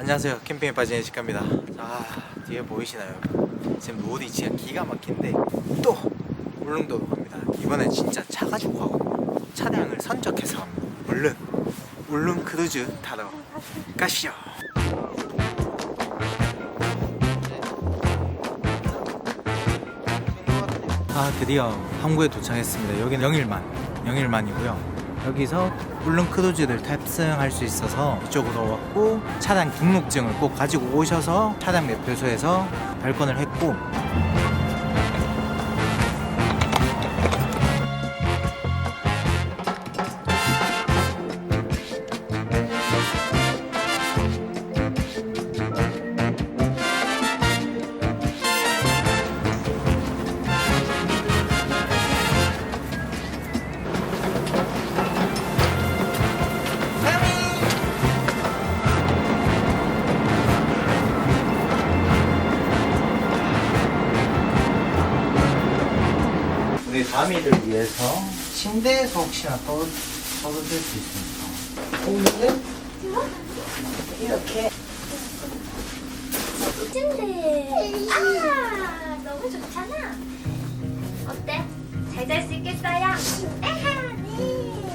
안녕하세요. 캠핑에 빠진 예식갑니다. 아 뒤에 보이시나요? 지금 로드 위치가 기가 막힌데 또 울릉도로 갑니다. 이번엔 진짜 차 가지고 가고 차량을 선적해서 얼른 울릉 크루즈 타러 가시죠. 아 드디어 항구에 도착했습니다. 여기는 영일만 영일만이고요 여기서 울릉 크루즈를 탑승할 수 있어서 이쪽으로 왔고 차량 등록증을 꼭 가지고 오셔서 차량 매표소에서 발권을 했고 우리 다미를 위해서 침대에서 혹시나 떠, 떨어질 수 있으니까? 오늘은? 이렇게. 찐데 아 너무 좋잖아. 어때? 잘 잘 수 있겠어요? 에하 네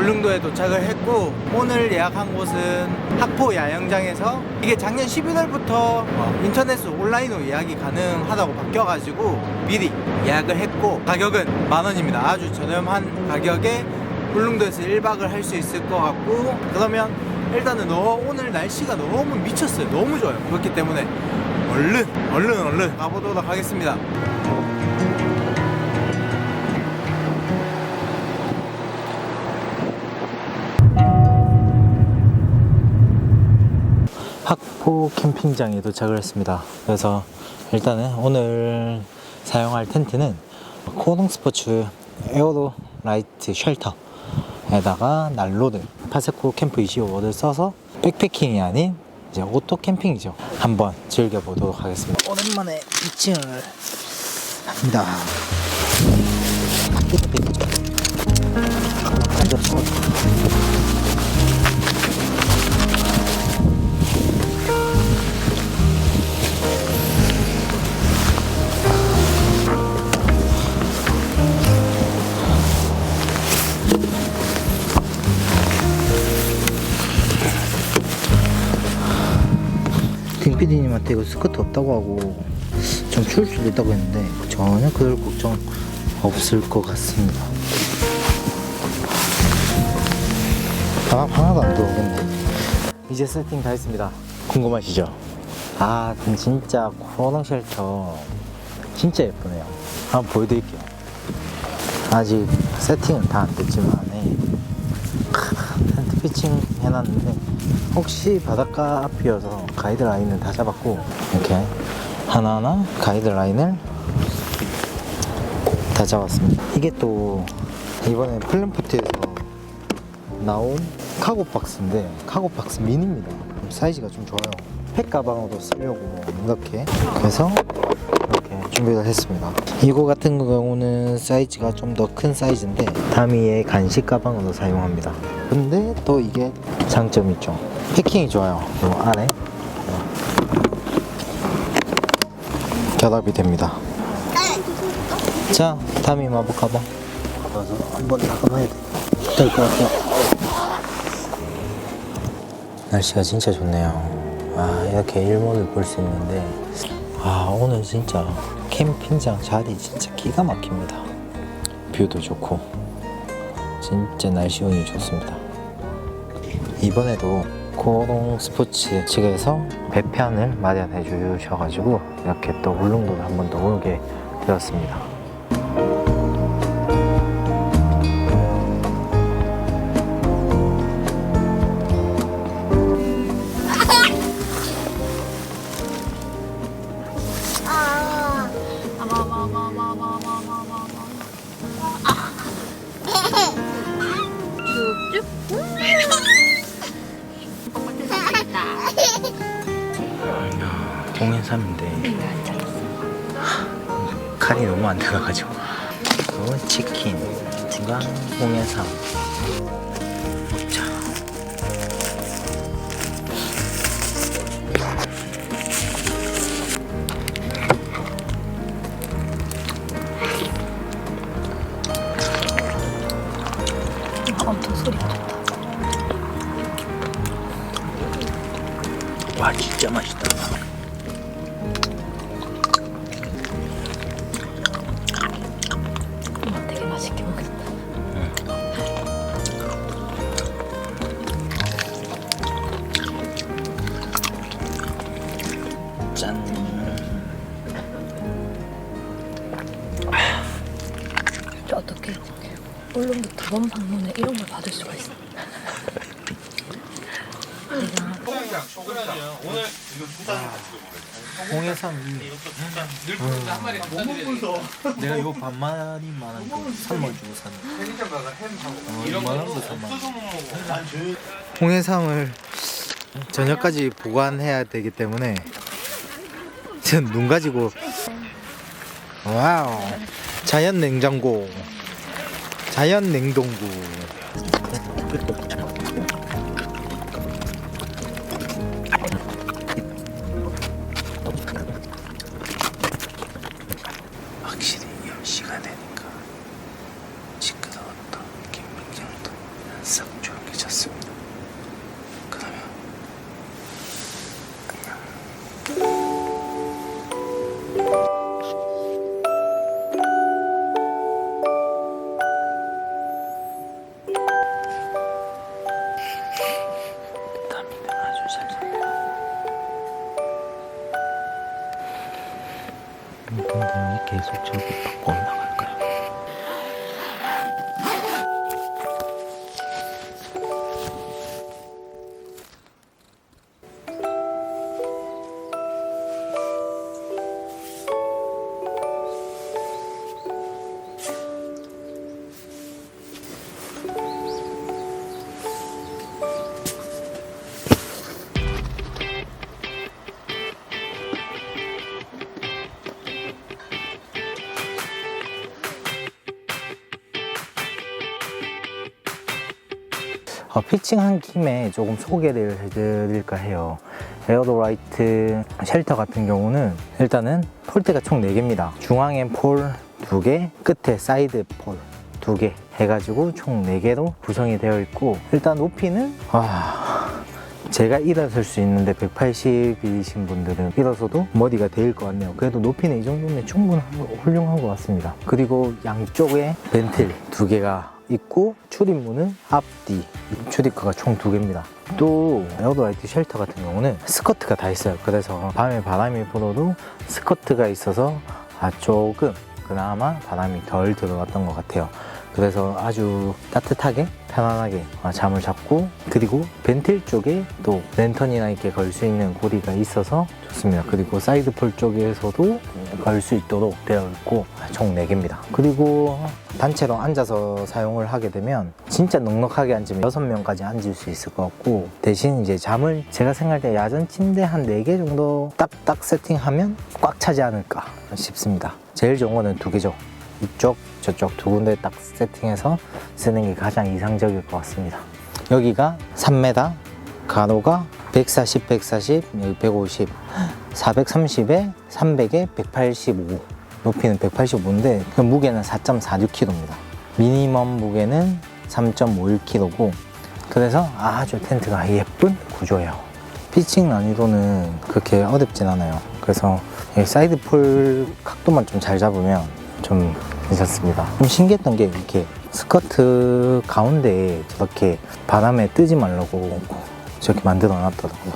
울릉도에 도착을 했고 오늘 예약한 곳은 학포 야영장에서 이게 작년 11월부터 인터넷으로 온라인으로 예약이 가능하다고 바뀌어가지고 미리 예약을 했고 가격은 만 원입니다. 아주 저렴한 가격에 울릉도에서 1박을 할 수 있을 것 같고 그러면 일단은 너 오늘 날씨가 너무 미쳤어요. 너무 좋아요. 그렇기 때문에 얼른 얼른 얼른 가보도록 하겠습니다 학포 캠핑장에 도착을 했습니다. 그래서 일단은 오늘 사용할 텐트는 코동 스포츠 에어로 라이트 쉘터에다가 난로를 파세코 캠프 25를 써서 백패킹이 아닌 이제 오토 캠핑이죠. 한번 즐겨보도록 하겠습니다. 오랜만에 피칭을 합니다. 김PD님한테 이거 스커트 없다고 하고 좀 추울 수도 있다고 했는데 전혀 그럴 걱정 없을 것 같습니다. 바람 하나도 안 들어오겠네. 이제 세팅 다 했습니다. 궁금하시죠? 아, 진짜 코너 쉘터 진짜 예쁘네요. 한번 보여드릴게요. 아직 세팅은 다 안 됐지만, 네. 크, 텐트 피칭 해놨는데 혹시 바닷가 앞이어서 가이드라인은 다 잡았고 이렇게 하나하나 가이드라인을 다 잡았습니다. 이게 또 이번에 플랜포트에서 나온 카고 박스인데 카고 박스 미니입니다. 사이즈가 좀 좋아요. 팩 가방으로 쓰려고 이렇게 그래서 이렇게 준비를 했습니다. 이거 같은 경우는 사이즈가 좀 더 큰 사이즈인데 다미의 간식 가방으로 사용합니다 근데 또 이게 장점이 있죠. 패킹이 좋아요. 요 안에. 결합이 됩니다. 자 다미 마법 가방 가서 한번 나가봐야 될것 같아요 날씨가 진짜 좋네요. 아 이렇게 일몰을 볼 수 있는데. 아 오늘 진짜 캠핑장 자리 진짜 기가 막힙니다. 뷰도 좋고 진짜 날씨 운이 좋습니다. 이번에도 코롱 스포츠 측에서 배편을 마련해 주셔가지고 이렇게 또 울릉도를 한 번 더 오게 되었습니다 잘랐어? 칼이 너무 안 들어가가지고. 치킨. 이거 홍해삼 두번 방문에 이런 걸 받을 수가 있어? 홍해삼 내가 이거 반만이만한 거 3만 주고 샀는데 어, 이만한 거 3만 홍해삼을 저녁까지 보관해야 되기 때문에 눈 가지고 와우. 자연 냉장고 자연 냉동고 이분들이 계속 저기 바꿔 나갈까요? 어, 피칭한 김에 조금 소개를 해드릴까 해요. 에어도라이트 쉘터 같은 경우는 일단은 폴대가 총 4개입니다. 중앙엔 폴 2개, 끝에 사이드 폴 2개 해가지고 총 4개로 구성이 되어 있고 일단 높이는 와 제가 일어설 수 있는데 180이신 분들은 일어서도 머리가 데일 것 같네요. 그래도 높이는 이 정도면 충분하고 훌륭한 것 같습니다. 그리고 양쪽에 벤틀 두 개가 있고 출입문은 앞뒤 출입구가 총 두 개입니다. 또 에어도라이트 쉘터 같은 경우는 스커트가 다 있어요. 그래서 밤에 바람이 불어도 스커트가 있어서 아 조금 그나마 바람이 덜 들어갔던 것 같아요. 그래서 아주 따뜻하게 편안하게 어, 잠을 잡고 그리고 벤틸 쪽에 또 랜턴이나 이렇게 걸 수 있는 고리가 있어서 좋습니다. 그리고 사이드 폴 쪽에서도 걸 수 있도록 되어 있고 총 4개입니다. 그리고 단체로 앉아서 사용을 하게 되면 진짜 넉넉하게 앉으면 6명까지 앉을 수 있을 것 같고 대신 이제 잠을 제가 생각할 때 야전 침대 한 4개 정도 딱딱 세팅하면 꽉 차지 않을까 싶습니다. 제일 좋은 거는 두 개죠. 이쪽 저쪽 두 군데 딱 세팅해서 쓰는 게 가장 이상적일 것 같습니다 여기가 3m 가로가 140, 140, 여기 150 430에 300에 185 높이는 185인데 그 무게는 4.46kg입니다 미니멈 무게는 3.51kg고 그래서 아주 텐트가 예쁜 구조예요 피칭 난이도는 그렇게 어렵진 않아요 그래서 이 사이드 폴 각도만 좀 잘 잡으면 좀 괜찮습니다. 좀 신기했던 게 이렇게 스커트 가운데에 저렇게 바람에 뜨지 말라고 저렇게 만들어 놨더라고요.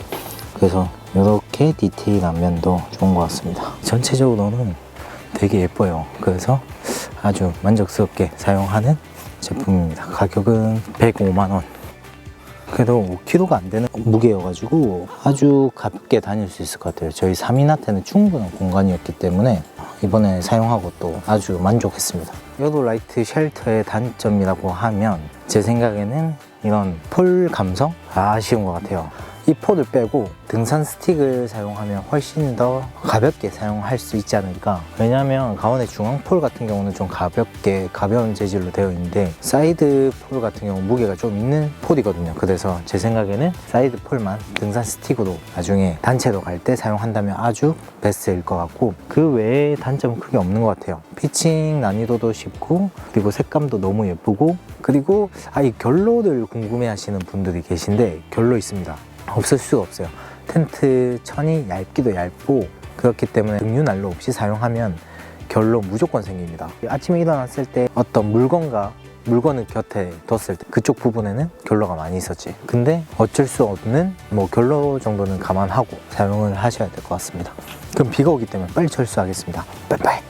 그래서 이렇게 디테일한 면도 좋은 것 같습니다. 전체적으로는 되게 예뻐요. 그래서 아주 만족스럽게 사용하는 제품입니다. 가격은 105만원. 그래도 5kg가 안 되는 무게여가지고 아주 가볍게 다닐 수 있을 것 같아요. 저희 3인한테는 충분한 공간이었기 때문에 이번에 사용하고 또 아주 만족했습니다. 요도라이트 쉘터의 단점이라고 하면 제 생각에는 이런 폴 감성 아쉬운 것 같아요. 이 폴을 빼고 등산 스틱을 사용하면 훨씬 더 가볍게 사용할 수 있지 않을까? 왜냐하면 가온의 중앙 폴 같은 경우는 좀 가볍게 가벼운 재질로 되어 있는데 사이드 폴 같은 경우 무게가 좀 있는 폴이거든요. 그래서 제 생각에는 사이드 폴만 등산 스틱으로 나중에 단체로 갈 때 사용한다면 아주 베스트일 것 같고 그 외에 단점은 크게 없는 것 같아요. 피칭 난이도도 쉽고 그리고 색감도 너무 예쁘고 그리고 아이 결로를 궁금해 하시는 분들이 계신데 결로 있습니다 없을 수가 없어요. 텐트 천이 얇기도 얇고 그렇기 때문에 등유 난로 없이 사용하면 결로 무조건 생깁니다. 아침에 일어났을 때 어떤 물건과 물건을 곁에 뒀을 때 그쪽 부분에는 결로가 많이 있었지. 근데 어쩔 수 없는 뭐 결로 정도는 감안하고 사용을 하셔야 될 것 같습니다. 그럼 비가 오기 때문에 빨리 철수하겠습니다. 빨리빨리